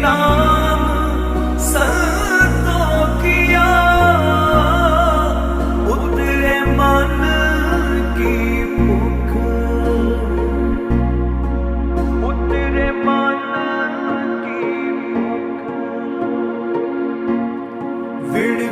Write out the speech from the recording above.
ਨਾਮ ਸੰਤੋ ਕੀਆ ਉਤਰੇ ਮਨ ਕੀ ਭੁੱਖ ਉਤਰੇ ਮਨ ਕੀ ਭੁੱਖ ਵਿੜ